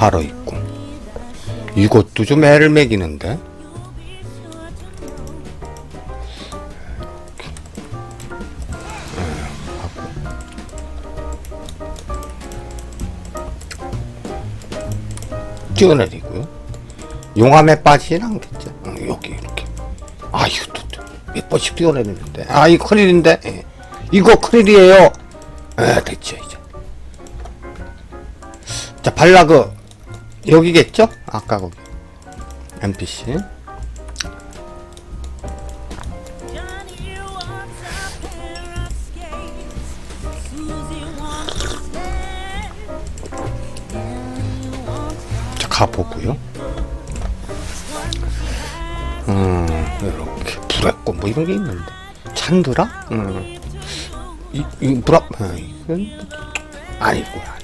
바로 있고. 이것도 좀 애를 매기는데. 뛰어내리고요. 용암에 빠지진 않겠죠. 어, 여기 이렇게. 아또몇 번씩 뛰어내리는데. 아 이거 큰일인데? 예. 이거 큰일이에요. 에 됐죠 이제. 자 발라그 여기겠죠 아까 거기 NPC 자 가보고요 음 이렇게 불했고 뭐 이런 게 있는데 찬드라 음. 이, 이 브라 아, 이건 아니고요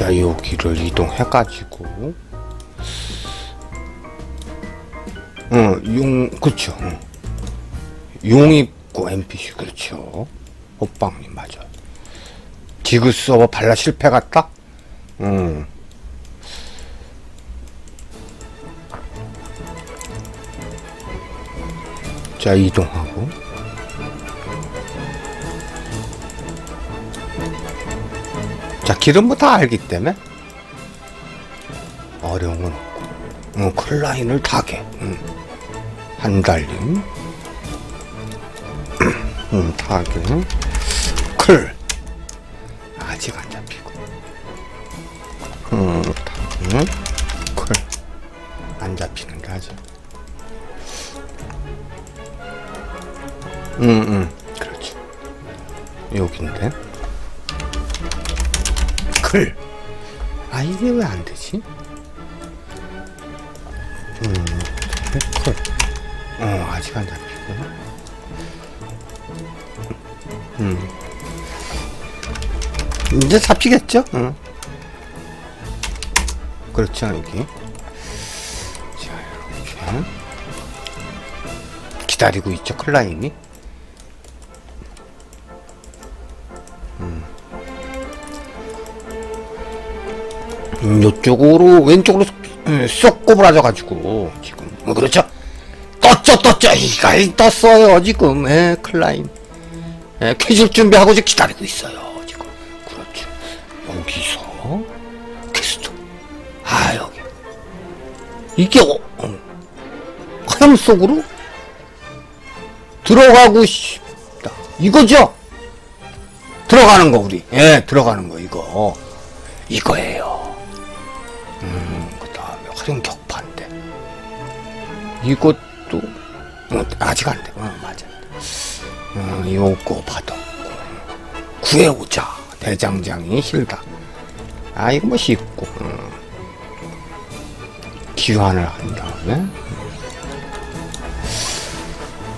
자 여기를 이동해가지고. 어용 그렇죠 응. 용 입고 NPC 그렇죠. 호빵님 맞아. 디그 서버 발라 실패 같다? 응. 자 이동하고 길은 뭐 다 알기 때문에. 어려운 건 없고. 어, 클라인을 타게. 음. 한달림. 음, 타게. 클 아직 안 잡히고. 음, 클안 잡히는 게 아직 음, 음, 그렇죠 여긴데 클. 아 이게 왜 안 되지? 음, 클. 어 아직 안 잡히고. 음. 이제 잡히겠죠? 응. 그렇죠 여기. 자 이렇게 기다리고 있죠 클라인이. 음, 요쪽으로 왼쪽으로 음, 쏙 꼬부라져가지고 지금. 뭐 그렇죠? 떴죠 떴죠. 이가 떴어요 지금. 예, 클라인 예, 퀴즈 준비하고 지금 기다리고 있어요 지금. 그렇죠. 여기서 퀘스트. 아 여기. 이게 어, 어. 화염 속으로 들어가고 싶다. 이거죠? 들어가는 거 우리. 예 들어가는 거 이거. 이거예요 이것도 어, 아직 안 돼. 어, 맞아. 어, 요거 받았고 구해오자 대장장이 힐다. 아 이거 뭐 쉽고 어. 기환을 한 다음에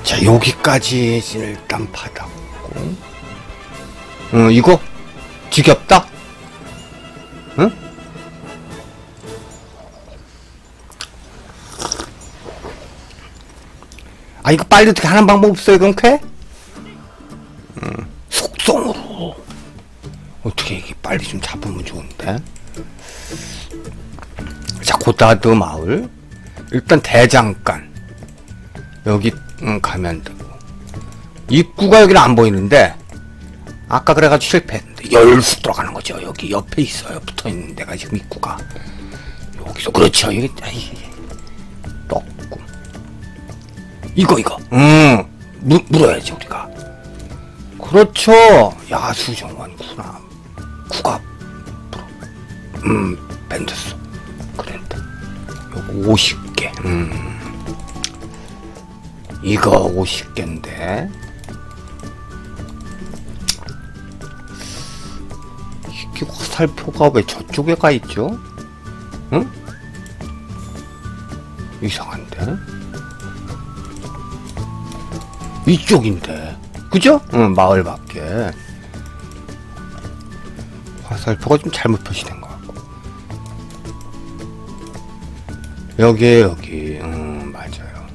자 여기까지 일단 받았고 어 이거 지겹다. 응? 아 이거 빨리 어떻게 하는 방법 없어요 그럼 쾌? 음, 속성으로. 어떻게 이게 빨리 좀 잡으면 좋은데? 자 고다드 마을. 일단 대장간. 여기 음, 가면 되고. 입구가 여기는 안 보이는데 아까 그래가지고 실패했는데 열수 들어가는 거죠. 여기 옆에 있어요. 붙어있는 데가 지금 입구가. 여기서 그렇죠. 이게 이거 이거. 음. 물, 물어야지 우리가. 그렇죠. 야수정원구나. 국가 음 밴드스 그랬다. 요거 50개. 음. 이거 50개인데. 이게 화살표가 왜 저쪽에 가 있죠? 응? 이상한데? 이쪽인데. 그죠? 응 마을 밖에. 화살표가 좀 잘못 표시된 것 같고. 여기에 여기. 음 맞아요.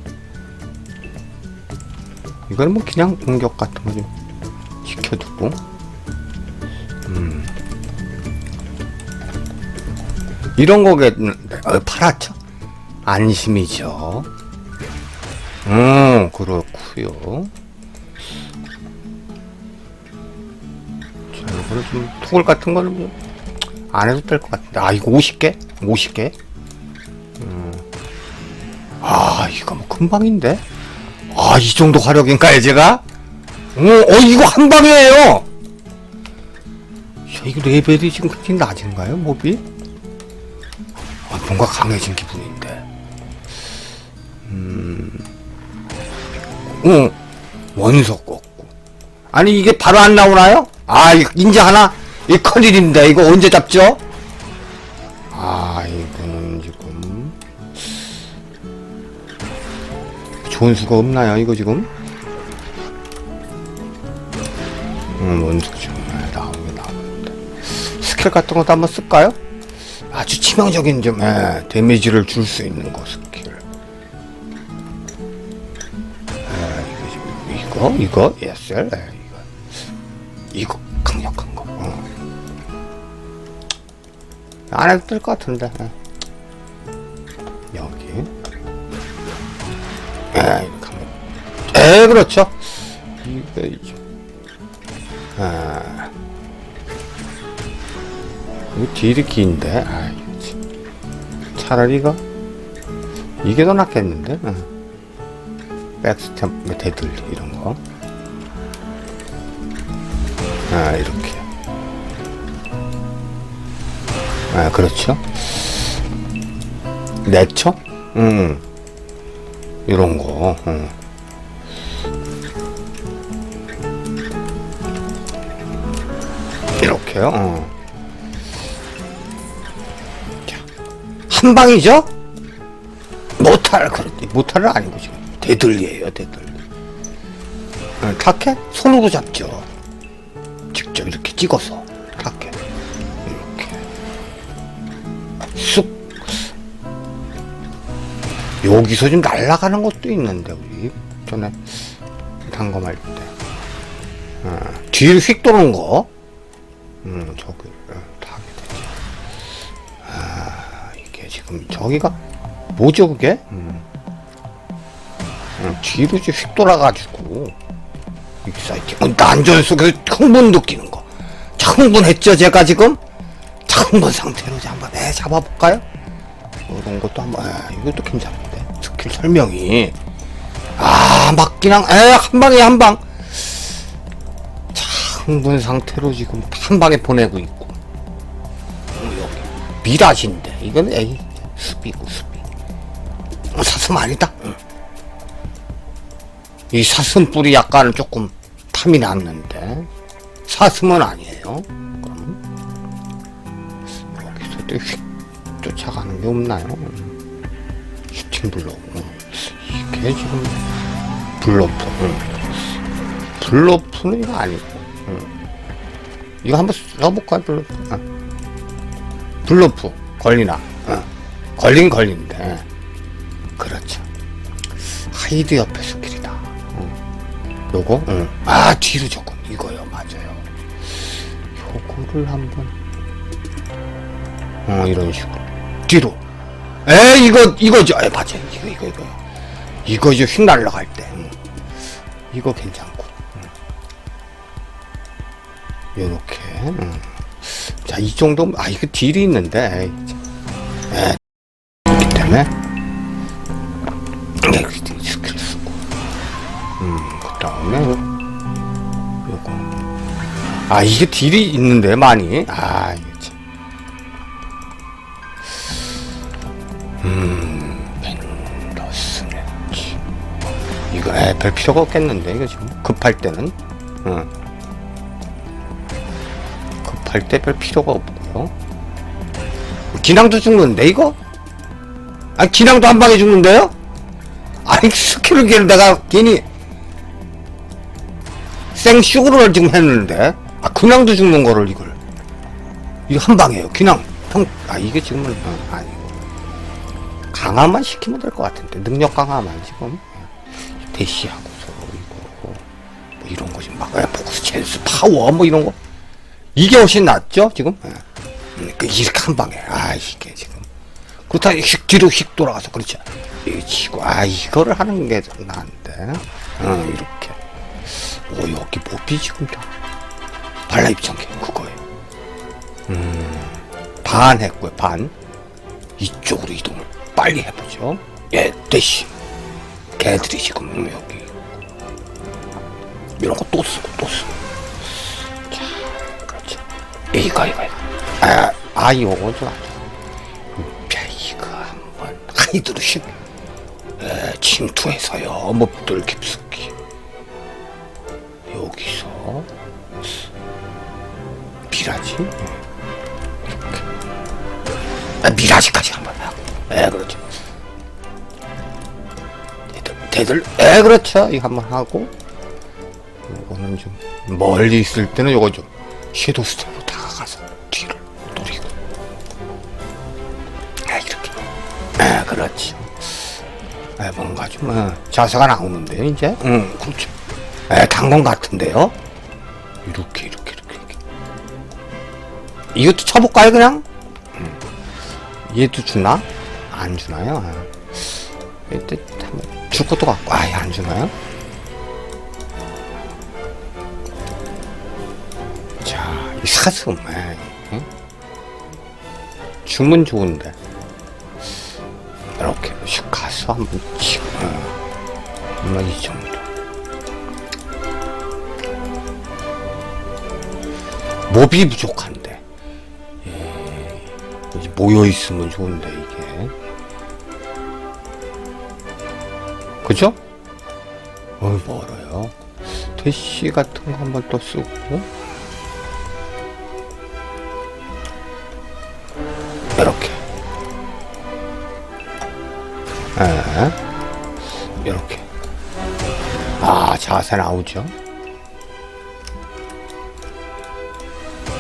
이거는 뭐 그냥 공격 같은 거죠 지켜두고. 음. 이런 거겠는데 어, 팔았죠? 안심이죠. 음 그렇 구요 자 이거는 좀 토글 같은 거는 뭐 안 해도 될 것 같은데 아 이거 50개? 50개? 아 이거 뭐 금방인데 아 이 정도 화력인가요 제가? 어, 어 이거 한 방이에요 야 이거 레벨이 지금 그렇게 낮은가요 몹이? 아, 뭔가 강해진 기분인데 음 어, 원석 꺾고 아니 이게 바로 안 나오나요? 아 인제 하나? 이 큰일인데 이거 언제 잡죠? 아 이거는 지금 좋은 수가 없나요 이거 지금? 음 원석 좀 네, 나오게 나오는데 스킬 같은 것도 한번 쓸까요? 아주 치명적인 좀 예, 데미지를 줄 수 있는 거 지금 이거? 이거 예스 예, 이거. 이거 강력한 거. 어. 안 해도 될 것 같은데. 예. 여기. 예, 이렇게 하면 에 그렇죠. 이거 이제 아. 이거 딜이 긴데. 아 이거 참. 차라리 이거? 이게 더 낫겠는데? 응. 백스탬 대들 이런 거 아, 이렇게. 아, 그렇죠. 내처? 음. 이런 거, 음. 이렇게요, 어. 자, 한 방이죠? 모탈, 그렇지. 모탈은 아니고, 지금. 대들리에요, 대들리. 어, 타켓? 손으로 잡죠. 직접 이렇게 찍어서 타켓. 이렇게. 쑥. 여기서 좀 날아가는 것도 있는데, 우리. 전에 단검할 때. 어, 뒤를 휙 도는 거. 음, 저기, 어, 타게 되지. 아, 이게 지금, 저기가, 뭐죠, 그게? 음. 음, 뒤로 휙 돌아가지고, 익사이팅. 난전 속에서 흥분 느끼는 거. 자, 흥분했죠, 제가 지금? 자, 흥분 상태로 한번, 에, 잡아볼까요? 이런 것도 한번, 에, 이것도 괜찮은데. 스킬 설명이. 아, 막 그냥, 에, 한 방에 한 방. 자, 흥분 상태로 지금 한 방에 보내고 있고. 어, 여기. 미라신데. 이건, 에이, 숲이고, 숲이. 어, 사슴 아니다. 응. 이 사슴 뿔이 약간 조금 탐이 났는데 사슴은 아니에요. 그럼 여기서 또휙 쫓아가는 게 없나요? 슈팅 블록 응. 이게 지금 블러프 응. 블러프는 이거 아니고 응. 이거 한번 써볼까요 블러프? 응. 블러프 걸리나? 응. 걸린 걸린데 그렇죠. 하이드 옆에 스킬이다. 응. 요거? 응. 아, 뒤로 조금. 이거요. 맞아요. 요거를 한번. 어, 이런 식으로. 뒤로. 에, 이거, 이거죠. 에, 맞아요. 이거, 이거, 이거. 이거죠. 휙 날아갈 때. 응. 이거 괜찮고. 응. 요렇게. 응. 자, 이 정도, 아, 이거 딜이 있는데. 에이, 때문에. 그 다음에, 요거. 아, 이게 딜이 있는데, 많이. 아, 이게 참. 음, 벤더스 넷지. 이거, 에, 별 필요가 없겠는데, 이거 지금. 급할 때는. 응. 급할 때 별 필요가 없고요. 기낭도 죽는데, 이거? 아, 기낭도 한 방에 죽는데요? 아니 스킬을 걔를 내가 괜히 생쇼를 지금 했는데? 아 그냥도 죽는 거를 이걸. 이거 한 방이에요 그냥 평아 이게 지금은 어, 아니고 강화만 시키면 될 것 같은데. 능력 강화만 지금. 대시하고서 이거 뭐 이런 거좀막 예, 포커스 챈스 파워 뭐 이런 거. 이게 훨씬 낫죠 지금? 예. 음, 그 이렇게 한 방에. 아 이게 지금. 그렇다 휙 뒤로 휙 돌아가서 그렇죠 이 치고 아 이거를 하는 게 나은데 어 이렇게 오 여기 지금 다 발라 입장계 그거예요 반 했고요, 반. 이쪽으로 이동을 빨리 해보죠. 예, 대시. 걔들이 지금 여기. 이런 거 또 쓰고, 또 쓰고. 자, 그렇죠. 이거, 이거, 이거. 아, 아, 요거 좀. 야, 이거 한번 하이드루신. 예, 침투해서요. 몹들 깊숙 미라지? 아, 미라지까지 한번 하고. 예, 그렇죠. 대들, 예, 그렇죠. 이거 한번 하고. 이거는 좀 멀리 있을 때는 요거 좀 섀도우 스텝으로 다가가서 뒤를 노리고. 아, 이렇게. 예, 그렇죠. 예, 뭔가 좀 어, 자세가 나오는데요, 이제. 응, 그렇죠. 예, 당근 같은데요. 이것도 쳐볼까요, 그냥? 얘도 주나? 안 주나요? 아. 이때 줄 것도 같고 아예 안 주나요? 자, 이 사슴 에, 응? 주문 좋은데 이렇게 슉 가서 한번 치고 어. 아마 이 정도 부족한데 이제 모여 있으면 좋은데 이게 그죠? 어 멀어요. 대시 같은 거 한번 또 쓰고 이렇게 에 이렇게 아 자세 나오죠?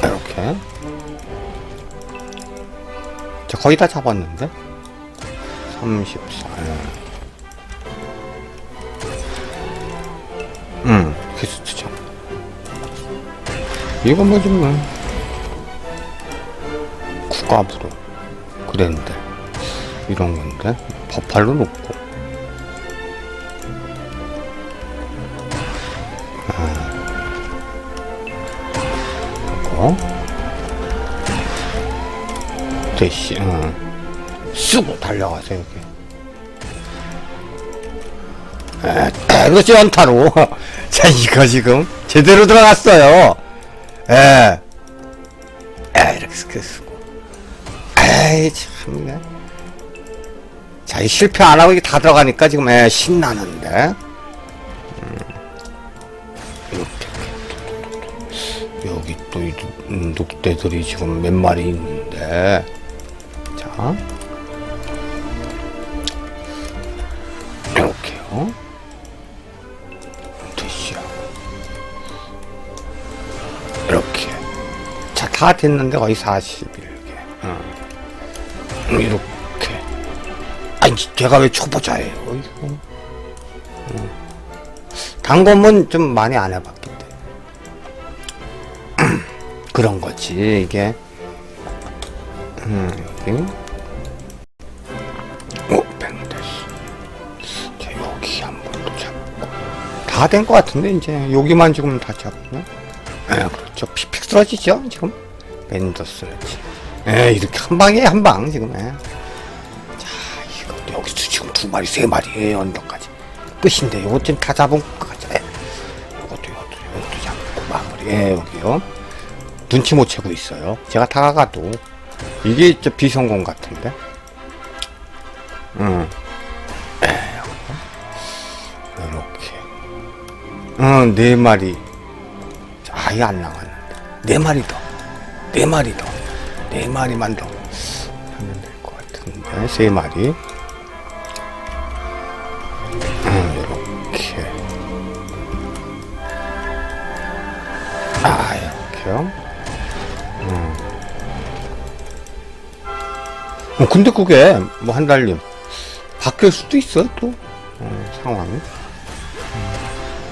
이렇게 자, 거의 다 잡았는데? 34. 응, 퀘스트 참. 이거 뭐 좀, 뭐. 국가부로. 그랬는데. 이런 건데. 버팔로 놓고. 아. 이거. 대시, 응. 쓰고 달려가서 여기. 에, 에, 그렇지, 연타로. 자, 이거 지금 제대로 들어갔어요. 에, 에, 이렇게 쓰고. 에이, 참네. 자, 이 실패 안 하고 이게 다 들어가니까 지금 에, 신나는데. 음, 이렇게. 여기 또이 늑대들이 지금 몇 마리 있는데. 자. 이렇게요. 됐어요. 이렇게. 자, 다 됐는데 거의 41개. 어. 이렇게. 아니, 제가 왜 초보자예요, 이거. 음. 단검은 좀 많이 안 때문에. 그런 거지, 이게. 음. 오, 다 된 것 같은데, 이제. 여기만 지금 다 잡으면. 예, 그렇죠. 픽픽 쓰러지죠, 지금. 벤더스레지. 예, 이렇게 한 방에 한 방, 지금. 예. 자, 이것도 여기서 지금 두 마리, 세 마리에요, 언덕까지. 끝인데, 요것 좀다 잡은 것 같죠. 예. 요것도, 요것도, 요것도 잡고, 마무리. 예, 여기요. 눈치 못 채고 있어요. 제가 다가가도. 이게 저 비성공 같은데? 응. 응, 네 마리. 아예 안 나갔는데. 네 마리 더. 네 마리 더. 네 마리만 더. 하면 될 것 같은데. 세 마리. 응, 이렇게. 아, 이렇게요. 어, 근데 그게 뭐 한 달님 바뀔 수도 있어 또 어, 상황이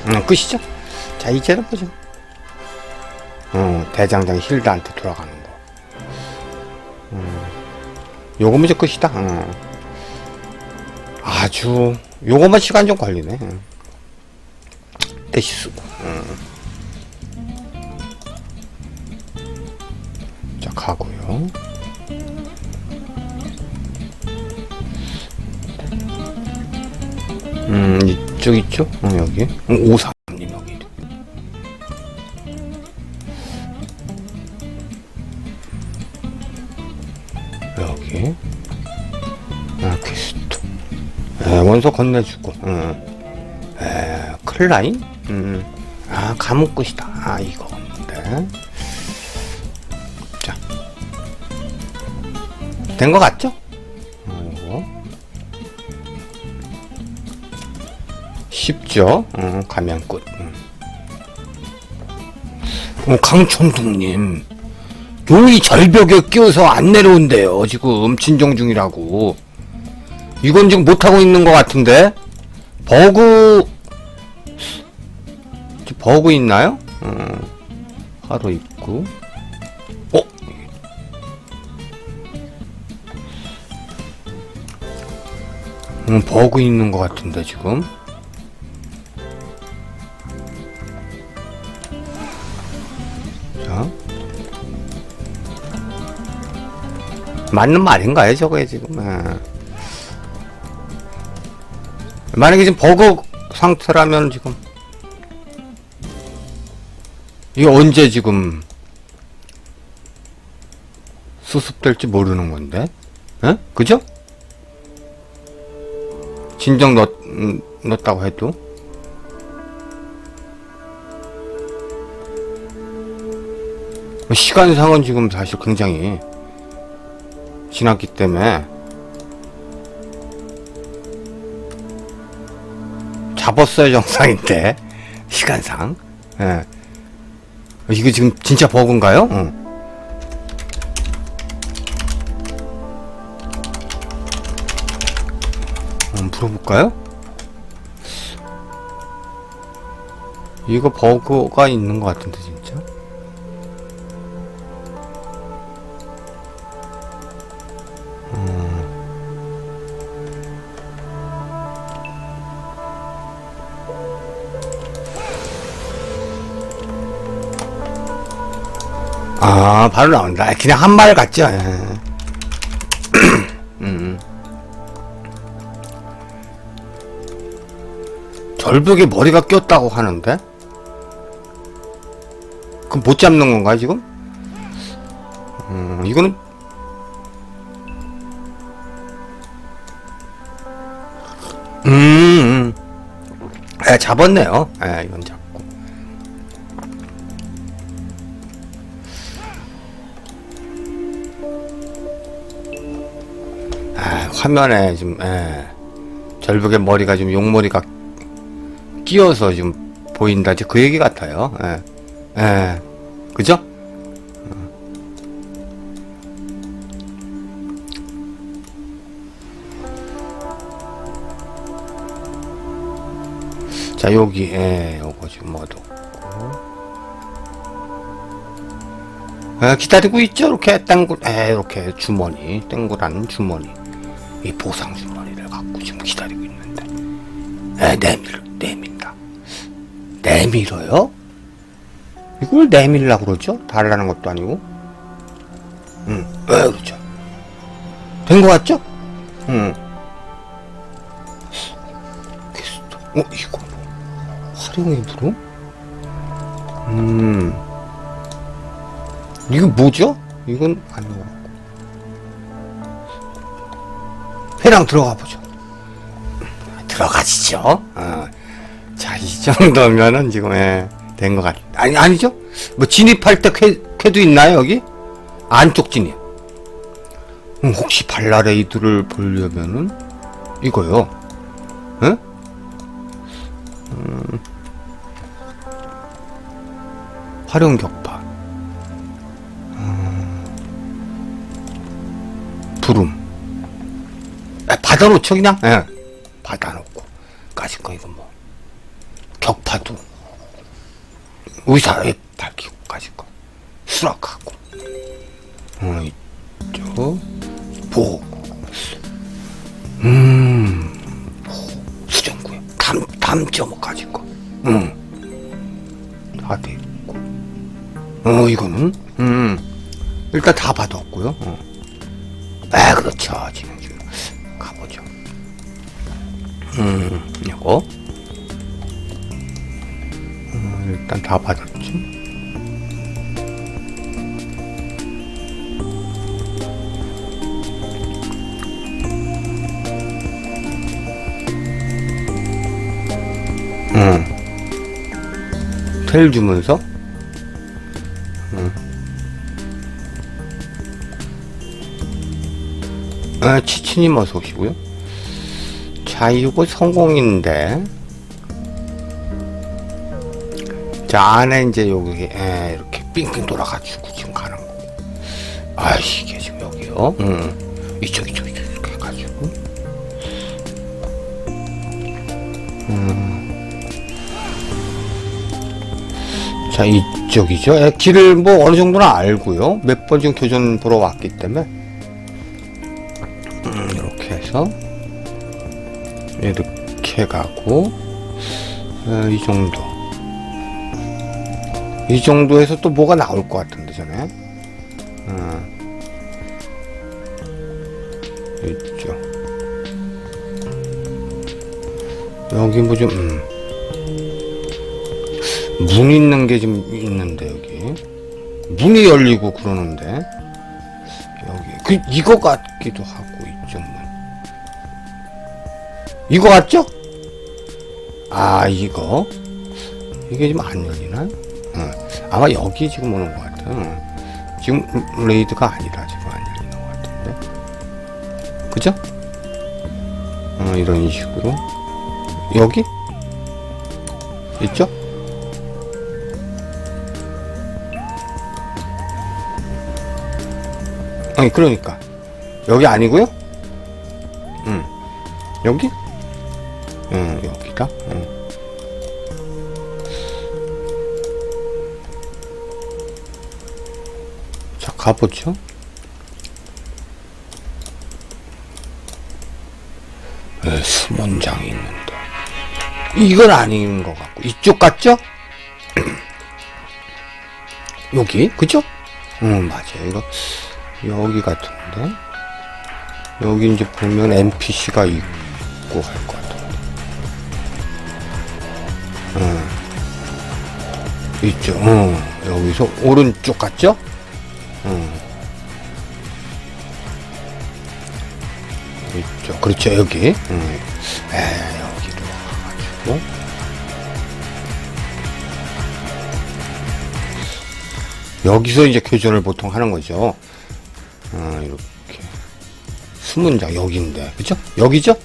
음, 끝이죠 자, 이제는 보죠. 어, 대장장 힐드한테 돌아가는 거. 음, 요거 먼저 끝이다. 어. 아주, 요거만 시간 좀 걸리네. 어. 대시 쓰고. 어. 자, 가고요. 음, 이쪽 있죠? 어, 여기. 어, 53님 여기. 여기. 아, 퀘스트. 에, 원소 건네주고. 응. 에, 클라인? 음. 아, 감옥 끝이다. 아, 이거인데. 자. 된거 같죠? 쉽죠? 어, 가면꽃. 음. 어, 강천둥님. 용이 절벽에 끼어서 안 내려온대요. 지금 진정 중이라고. 이건 지금 못하고 있는 것 같은데? 버그, 저 버그 있나요? 어, 하루 있고. 어? 음, 버그 있는 것 같은데, 지금. 맞는 말인가요, 저거에 지금? 예. 만약에 지금 버그 상태라면 지금 이게 언제 지금 수습될지 모르는 건데, 예? 그죠? 진정 넣, 음, 넣었다고 해도 시간상은 지금 사실 굉장히 지났기 때문에 잡았어야 정상인데 시간상 예. 이거 지금 진짜 버그인가요? 응. 한번 물어볼까요? 이거 버그가 있는 것 같은데 진짜 바로 나온다. 그냥 한 말 같죠? 예. 음. 절벽에 머리가 꼈다고 하는데? 그럼 못 잡는 건가, 지금? 음, 이거는. 음, 음. 예, 잡았네요. 예, 이건 잡 화면에 지금 예, 절벽에 머리가 좀 용머리가 끼어서 지금 보인다. 그 얘기 같아요. 예, 예, 그죠? 자 여기 예, 요거 지금 얻었고 아, 기다리고 있죠. 이렇게 땡굴, 에, 이렇게 주머니, 땡굴한 주머니, 이 보상 주머니를 갖고 지금 기다리고 있는데, 에, 내밀, 내민다. 내밀어요? 이걸 내밀라 그러죠? 달라는 것도 아니고. 응, 에, 그렇죠. 된 거 같죠? 응. 퀘스트, 어, 이거 뭐, 활용의 부름? 음. 이거 뭐죠? 이건 같고. 회랑 들어가 보죠. 들어가시죠. 어. 자, 이 정도면은 지금, 예, 된것 같, 아니, 아니죠? 뭐, 진입할 때 쾌, 쾌도 있나요, 여기? 안쪽 진입. 음, 혹시 발라레이드를 보려면은, 이거요. 응? 음, 활용 격파. 부름. 아, 받아놓죠, 그냥? 예. 받아놓고. 까짓 거, 이거 뭐. 격파도. 의사에 밝히고까지 거. 수락하고. 어, 이쪽. 보고. 음. 수정구에 담, 담점까지 거. 응. 다 됐고. 어, 이거는, 음. 일단 다 받았고요. 어. 아, 그렇죠. 지금, 지금. 가보죠. 음, 이거. 어, 일단 다 받았죠. 응. 텔 주면서 아, 치치님 어서 오시고요. 자, 이거 성공인데. 자, 안에 이제 여기, 에, 이렇게 삥삥 돌아가지고 지금 가는 거고. 아, 이게 지금 여기요. 응. 이쪽, 이쪽, 이쪽, 이렇게 해가지고. 음. 자, 이쪽이죠. 에, 길을 뭐 어느 정도는 알고요. 몇 번 지금 교전 보러 왔기 때문에. 이렇게 가고 어, 이 정도. 이 정도에서 또 뭐가 나올 것 같은데 전에 어. 있죠 여기 뭐좀 음. 문 있는 게 좀 있는데 여기. 문이 열리고 그러는데 여기. 그 이거 같기도 하고 이거 같죠? 아 이거 이게 지금 안 열리나? 어. 아마 여기 지금 오는 것 같아. 어. 지금 레이드가 아니라 지금 안 열리는 것 같은데. 그죠? 어, 이런 식으로 여기 있죠? 아니 그러니까 여기 아니고요? 응 여기? 자 가보죠 에, 수문장이 있는데. 이건 아닌 것 같고. 이쪽 같죠? 여기? 그죠? 응 맞아요. 이거 여기 같은데. 여기 이제 보면 NPC가 있고 할 것 같은데. 응. 있죠 응. 여기서 오른쪽 같죠? 응 있죠 그렇죠 여기 응. 에 여기로 가가지고 여기서 이제 교전을 보통 하는 거죠. 어, 이렇게. 수문장, 여기인데. 그죠? 여기죠?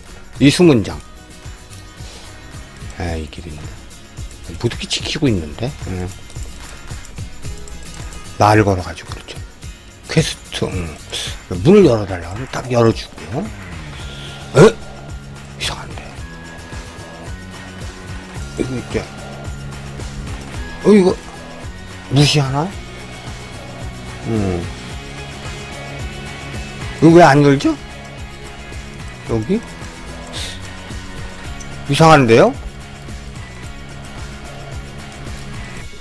이 수문장. 아, 이 있네. 무득이 지키고 있는데. 응. 말을 걸어가지고, 그렇죠. 퀘스트, 응. 문을 열어달라고 하면 딱 열어주고요. 에? 이상한데. 이거 있죠? 어, 이거, 무시하나? 음. 이거 왜 안 열죠? 여기? 이상한데요?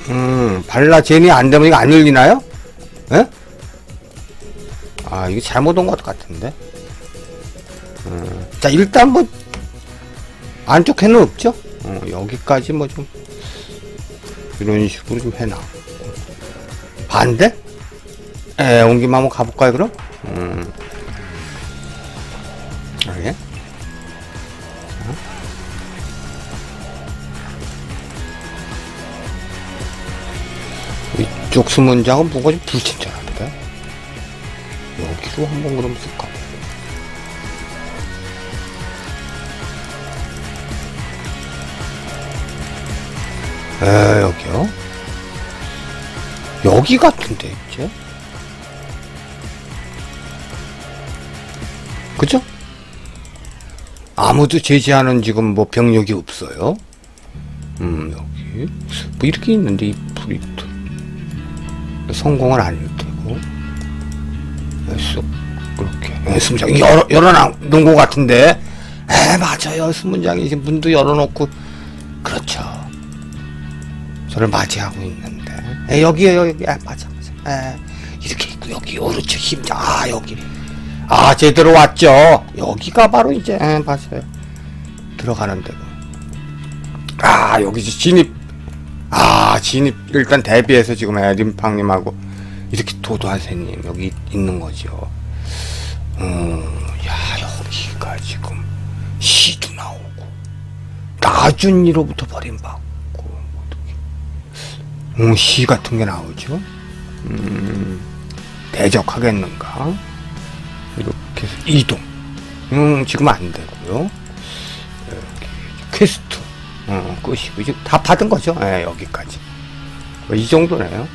음, 발라 젠이 안 되면 이거 안 열리나요? 예? 아, 이거 잘못 온 것 같은데? 음, 자, 일단 뭐, 안쪽 해는 없죠? 어, 여기까지 뭐 좀, 이런 식으로 좀 해놔. 반대? 에, 온 김에 한번 가볼까요, 그럼? 음. 그래? 이쪽 수문장은 뭐가 좀 불친절한 한번 그럼 쓸까? 에, 여기요? 여기 같은데, 이제? 그죠? 아무도 제지하는 지금 뭐 병력이 없어요. 음, 여기. 뭐 이렇게 있는데, 이 부- 스크립트 성공은 아 쏙 그렇게. 예, 스문장이 열어, 열어놓은 것 같은데. 에 맞아요. 스문장이 지금 문도 열어놓고. 그렇죠. 저를 맞이하고 있는데. 에, 여기에요 여기. 아 맞아 맞아. 에, 이렇게 있고 여기 오른쪽 힘장. 아 여기. 아 제대로 왔죠. 여기가 바로 이제 에, 맞아요. 들어가는 데고. 아 여기 진입. 아 진입. 일단 대비해서 지금 에림팡님하고 이렇게 도도하세님 여기 있는 거죠. 음 야 여기가 지금 시도 나오고 나준이로부터 버림받고 음, 시 같은 게 나오죠? 음 대적하겠는가? 이렇게 이동. 음 지금 안 되고요. 퀘스트. 어, 끝이고 이제 다 받은 거죠? 예, 여기까지. 뭐이 정도네요